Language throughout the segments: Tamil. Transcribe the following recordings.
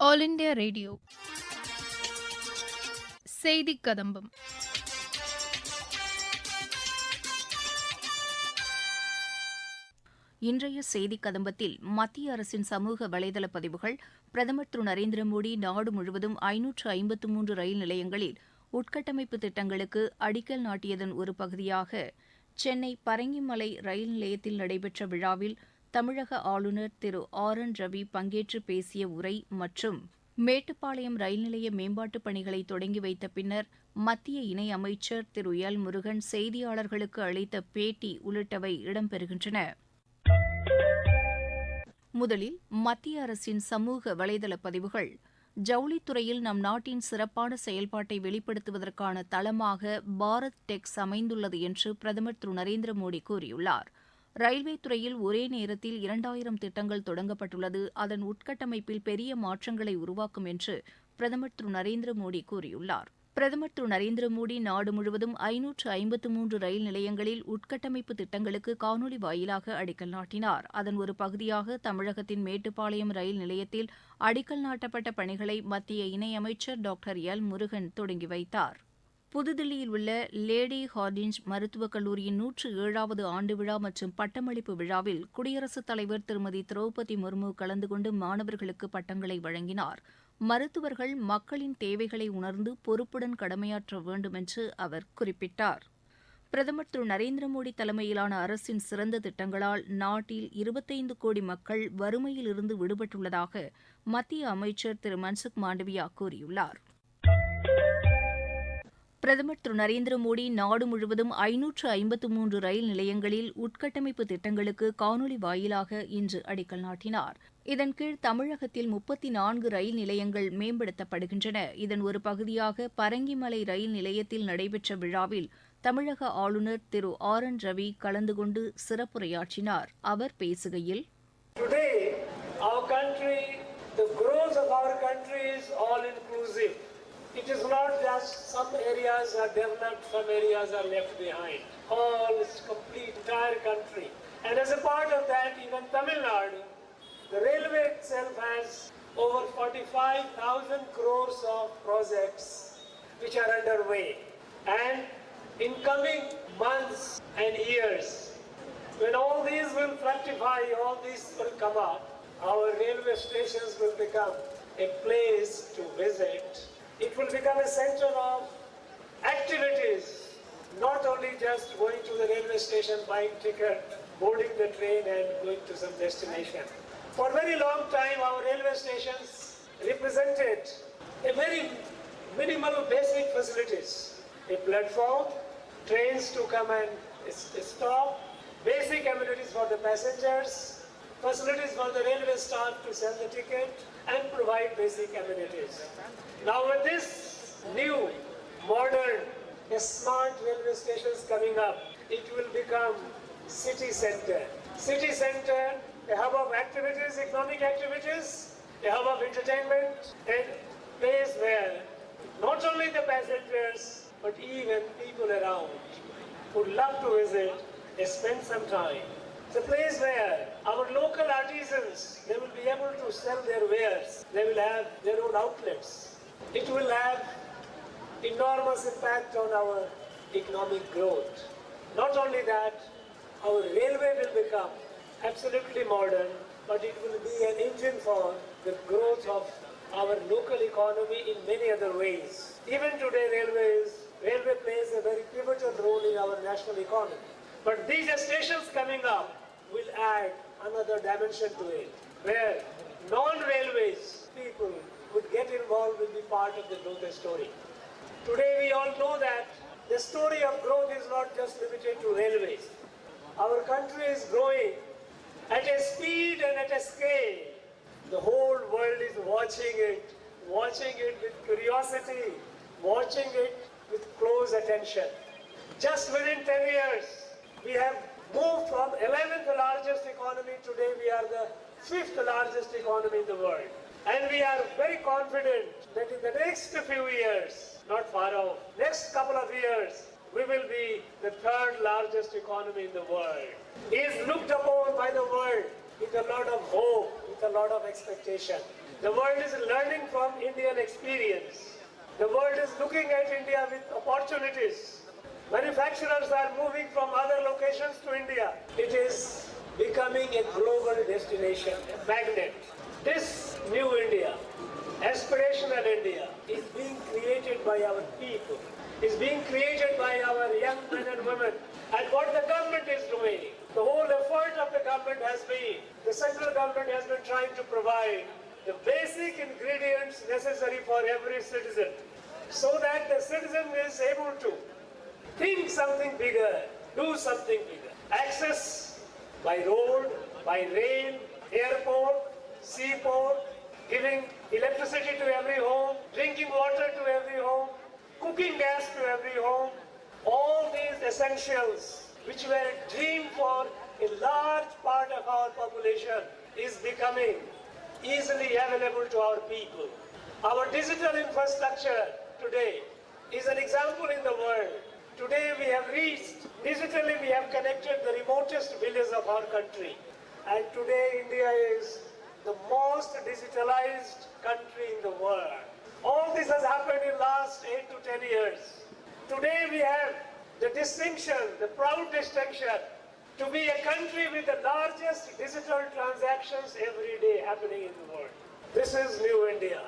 All India radio. செய்தி கதம்பம். இன்றைய செய்தி கதம்பத்தில் மத்திய அரசின் சமூக வலைதள பதிவுகள் பிரதமர் திரு நரேந்திர மோடி நாடு முழுவதும் ஐநூற்று ஐம்பத்து மூன்று ரயில் நிலையங்களில் உட்கட்டமைப்பு திட்டங்களுக்கு அடிக்கல் நாட்டியதன் ஒரு பகுதியாக சென்னை பரங்கிமலை ரயில் நிலையத்தில் நடைபெற்ற விழாவில் தமிழக ஆளுநர் திரு ஆர் என் ரவி பங்கேற்று பேசிய உரை மற்றும் மேட்டுப்பாளையம் ரயில் நிலைய மேம்பாட்டுப் பணிகளை தொடங்கி வைத்த பின்னர் மத்திய இணை அமைச்சர் திரு எல் முருகன் செய்தியாளர்களுக்கு அளித்த பேட்டி உள்ளிட்டவை இடம்பெறுகின்றன. முதலில் மத்திய அரசின் சமூக வலைதள பதிவுகள். ஜவுளித்துறையில் நம் நாட்டின் சிறப்பான செயல்பாட்டை வெளிப்படுத்துவதற்கான தளமாக பாரத் டெக்ஸ் அமைந்துள்ளது என்று பிரதமர் திரு நரேந்திர மோடி கூறியுள்ளார். ரயில்வே துறையில் ஒரே நேரத்தில் இரண்டாயிரம் திட்டங்கள் தொடங்கப்பட்டுள்ளது. அதன் உட்கட்டமைப்பில் பெரிய மாற்றங்களை உருவாக்கும் என்று பிரதமர் திரு. நரேந்திர மோடி கூறியுள்ளார். பிரதமர் திரு. நரேந்திர மோடி நாடு முழுவதும் ஐநூற்று ஐம்பத்து மூன்று ரயில் நிலையங்களில் உட்கட்டமைப்பு திட்டங்களுக்கு காணொலி வாயிலாக அடிக்கல் நாட்டினார். அதன் ஒரு பகுதியாக தமிழகத்தின் மேட்டுப்பாளையம் ரயில் நிலையத்தில் அடிக்கல் நாட்டப்பட்ட பணிகளை மத்திய இணையமைச்சர் டாக்டர் எல் முருகன் தொடங்கி வைத்தார். புதுதில்லியில் உள்ள லேடி ஹார்டிஞ்ச் மருத்துவக் கல்லூரியின் நூற்று ஏழாவது ஆண்டு விழா மற்றும் பட்டமளிப்பு விழாவில் குடியரசுத் தலைவர் திருமதி திரௌபதி முர்மு கலந்து கொண்டு மாணவர்களுக்கு பட்டங்களை வழங்கினார். மருத்துவர்கள் மக்களின் தேவைகளை உணர்ந்து பொறுப்புடன் கடமையாற்ற வேண்டும் என்று அவர் குறிப்பிட்டார். பிரதமர் திரு நரேந்திர மோடி தலைமையிலான அரசின் சிறந்த திட்டங்களால் நாட்டில் இருபத்தைந்து கோடி மக்கள் வறுமையிலிருந்து விடுபட்டுள்ளதாக மத்திய அமைச்சர் திரு மன்சுக் மாண்டவியா கூறியுள்ளார். பிரதமர் திரு நரேந்திர மோடி நாடு முழுவதும் ஐநூற்று ஐம்பத்து மூன்று ரயில் நிலையங்களில் உட்கட்டமைப்பு திட்டங்களுக்கு காணொலி வாயிலாக இன்று அடிக்கல் நாட்டினார். இதன் கீழ் தமிழகத்தில் முப்பத்தி நான்கு ரயில் நிலையங்கள் மேம்படுத்தப்படுகின்றன. இதன் ஒரு பகுதியாக பரங்கிமலை ரயில் நிலையத்தில் நடைபெற்ற விழாவில் தமிழக ஆளுநர் திரு ஆர் என் ரவி கலந்து கொண்டு சிறப்புரையாற்றினார். அவர் பேசுகையில் Today, our country, the growth of our country is all inclusive. It is not just some areas are developed, some areas are left behind. All is complete, entire country. And as a part of that, even Tamil Nadu, the railway itself has over 45,000 crores of projects which are underway. And in coming months and years, when all these will fructify, all these will come up, our railway stations will become a place to visit. It will become a center of activities, not only just going to the railway station, buying ticket, boarding the train and going to some destination. For a very long time, our railway stations represented a very minimal basic facilities. A platform, trains to come and stop, basic amenities for the passengers, facilities for the railway staff to sell the ticket and provide basic amenities. Now with this new, modern, smart railway stations coming up, it will become city center. City center, a hub of activities, economic activities, a hub of entertainment, and place where not only the passengers, but even people around would love to visit and spend some time. It's a place where our local artisans, they will be able to sell their wares. They will have their own outlets. It will have enormous impact on our economic growth. Not only that, our railway will become absolutely modern, but it will be an engine for the growth of our local economy in many other ways. Even today, railways, railway plays a very pivotal role in our national economy. But these stations coming up will add another dimension to it, where non-railways people would get involved will be part of the growth story. Today we all know that the story of growth is not just limited to railways. Our country is growing at a speed and at a scale. The whole world is watching it, watching it with curiosity, watching it with close attention. Just within 10 years, we have moved from 11th largest economy, today we are the fifth largest economy in the world. And we are very confident that in the next few years, not far off, next couple of years, we will be the third largest economy in the world. Is looked upon by the world with a lot of hope, with a lot of expectation. The world is learning from Indian experience. The world is looking at India with opportunities. Manufacturers are moving from other locations to India. It is becoming a global destination, a magnet. This new India, aspirational India, is being created by our people, is being created by our young men and women. And what the government is doing, the whole effort of the government has been, the central government has been trying to provide the basic ingredients necessary for every citizen so that the citizen is able to think something bigger, do something bigger. Access by road, by rail, airport, seaport, giving electricity to every home, drinking water to every home, cooking gas to every home. All these essentials, which were a dream for a large part of our population, is becoming easily available to our people. Our digital infrastructure today is an example in the world. Today we have reached, digitally we have connected the remotest villages of our country. And today India is the most digitalized country in the world. All this has happened in last 8 to 10 years. Today we have the distinction, the proud distinction to be a country with the largest digital transactions every day happening in the world. This is New India.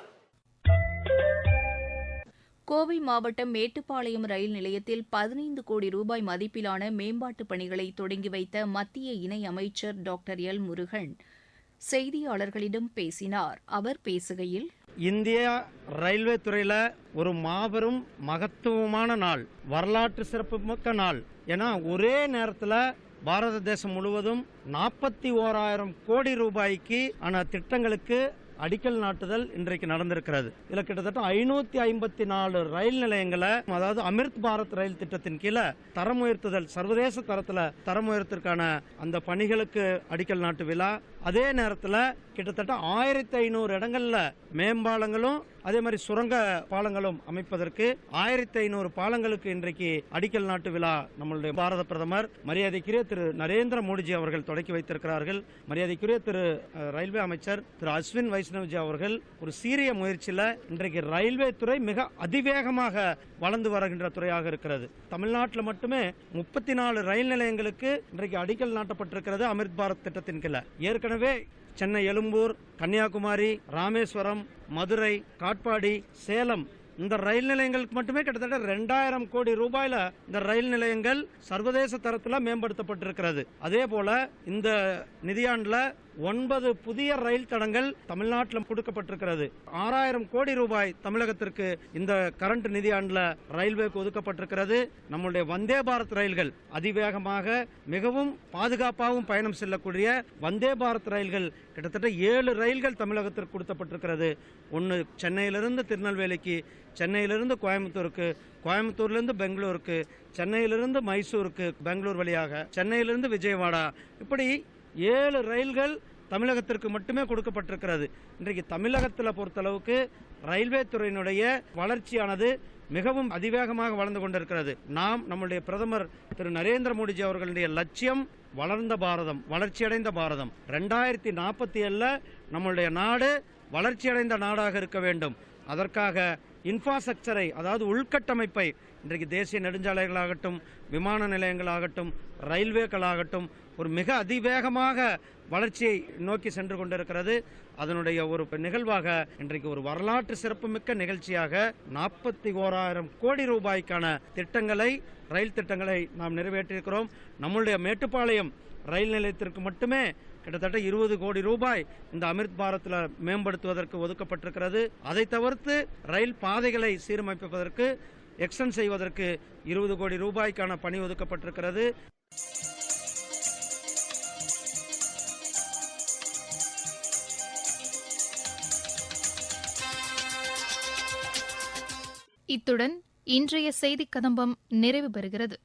Kovai மாவட்டம் மேட்டுப்பாளையம் ரயில் நிலையத்தில் பதினைந்து கோடி ரூபாய் மதிப்பிலான மேம்பாட்டுப் பணிகளை தொடங்கி வைத்த மத்திய இணை அமைச்சர் டாக்டர் எல் முருகன். செய்தியாளர்களிடம் பேசினார். அவர் பேசுகையில் இந்தியா ரயில்வே துறையில் ஒரு மாபெரும் மகத்துவமான நாள் வரலாற்று சிறப்புமிக்க நாள் ஏன்னா ஒரே நேரத்தில் பாரத தேசம் முழுவதும் நாற்பத்தி ஓராயிரம் கோடி ரூபாய்க்கு ஆன திட்டங்களுக்கு அடிக்கல் நாட்டுதல் இன்றைக்கு நடந்திருக்கிறது. இதில் கிட்டத்தட்ட ஐநூத்தி ஐம்பத்தி நாலு ரயில் நிலையங்களை அதாவது அமிர்த் பாரத் ரயில் திட்டத்தின் கீழே தரம் உயர்த்துதல் சர்வதேச தரத்தில் தரம் உயர்த்திற்கான அந்த பணிகளுக்கு அடிக்கல் நாட்டு விழா. அதே நேரத்தில் கிட்டத்தட்ட ஆயிரத்தி ஐநூறு இடங்கள்ல மேம்பாலங்களும் அதே மாதிரி சுரங்க பாலங்களும் அமைப்பதற்கு ஆயிரத்தி ஐநூறு பாலங்களுக்கு இன்றைக்கு அடிக்கல் நாட்டு விழா நம்மளுடைய பாரத பிரதமர் மரியாதைக்குரிய திரு நரேந்திர மோடிஜி அவர்கள் தொடக்கி வைத்திருக்கிறார்கள். மரியாதைக்குரிய திரு ரயில்வே அமைச்சர் திரு அஸ்வின் வைஷ்ணவ்ஜி அவர்கள் ஒரு சீரிய முயற்சியில் இன்றைக்கு ரயில்வே துறை மிக அதிவேகமாக வளர்ந்து வருகின்ற துறையாக இருக்கிறது. தமிழ்நாட்டில் மட்டுமே முப்பத்தி நாலு ரயில் நிலையங்களுக்கு இன்றைக்கு அடிக்கல் நாட்டப்பட்டிருக்கிறது அமிர்த் பாரத் திட்டத்தின் கீழே. ஏற்கனவே சென்னை எழும்பூர் கன்னியாகுமரி ராமேஸ்வரம் மதுரை காட்பாடி சேலம் இந்த ரயில் நிலையங்களுக்கு மட்டுமே கிட்டத்தட்ட ரெண்டாயிரம் கோடி ரூபாயில இந்த ரயில் நிலையங்கள் சர்வதேச தரத்துல மேம்படுத்தப்பட்டிருக்கிறது. அதே போல இந்த நிதியாண்டுல ஒன்பது புதிய ரயில் தடங்கள் தமிழ்நாட்டில் கொடுக்கப்பட்டிருக்கிறது. ஆறாயிரம் கோடி ரூபாய் தமிழகத்திற்கு இந்த கரண்ட் நிதியாண்டில் ரயில்வேக்கு ஒதுக்கப்பட்டிருக்கிறது. நம்முடைய வந்தே பாரத் ரயில்கள் அதிவேகமாக மிகவும் பாதுகாப்பாகவும் பயணம் செல்லக்கூடிய வந்தே பாரத் ரயில்கள் கிட்டத்தட்ட ஏழு ரயில்கள் தமிழகத்திற்கு கொடுக்கப்பட்டிருக்கிறது ஒன்று சென்னையிலிருந்து திருநெல்வேலிக்கு சென்னையிலிருந்து கோயம்புத்தூருக்கு கோயம்புத்தூர்லேருந்து பெங்களூருக்கு சென்னையிலிருந்து மைசூருக்கு பெங்களூர் வழியாக சென்னையிலிருந்து விஜயவாடா. இப்படி ஏழு ரயில்கள் தமிழகத்திற்கு மட்டுமே கொடுக்கப்பட்டிருக்கிறது. இன்றைக்கு தமிழகத்தில் பொறுத்தளவுக்கு ரயில்வே துறையினுடைய வளர்ச்சியானது மிகவும் அதிவேகமாக வளர்ந்து கொண்டிருக்கிறது. நாம் நம்முடைய பிரதமர் திரு நரேந்திர மோடிஜி அவர்களுடைய லட்சியம் வளர்ந்த பாரதம் வளர்ச்சியடைந்த பாரதம். ரெண்டாயிரத்தி நாற்பத்தி ஏழில் நம்மளுடைய நாடு வளர்ச்சியடைந்த நாடாக இருக்க வேண்டும். அதற்காக இன்ஃப்ராஸ்ட்ரக்சரை அதாவது உள்கட்டமைப்பை இன்றைக்கு தேசிய நெடுஞ்சாலைகளாகட்டும் விமான நிலையங்களாகட்டும் ரயில்வேக்களாகட்டும் ஒரு மிக அதிவேகமாக வளர்ச்சியை நோக்கி சென்று கொண்டிருக்கிறது. அதனுடைய ஒரு நிகழ்வாக இன்றைக்கு ஒரு வரலாற்று சிறப்புமிக்க நிகழ்ச்சியாக நாற்பத்தி ஓராயிரம் கோடி ரூபாய்க்கான திட்டங்களை ரயில் திட்டங்களை நாம் நிறைவேற்றியிருக்கிறோம். நம்முடைய மேட்டுப்பாளையம் ரயில் நிலையத்திற்கு மட்டுமே கிட்டத்தட்ட இருபது கோடி ரூபாய் இந்த அமிர்த் பாரத்தில் மேம்படுத்துவதற்கு ஒதுக்கப்பட்டிருக்கிறது. அதை தவிர்த்து ரயில் பாதைகளை சீரமைப்பதற்கு எக்ஸ்டென்ட் செய்வதற்கு இருபது கோடி ரூபாய்க்கான பணி ஒதுக்கப்பட்டிருக்கிறது. இத்துடன் இன்றைய செய்திக் கதம்பம் நிறைவு பெறுகிறது.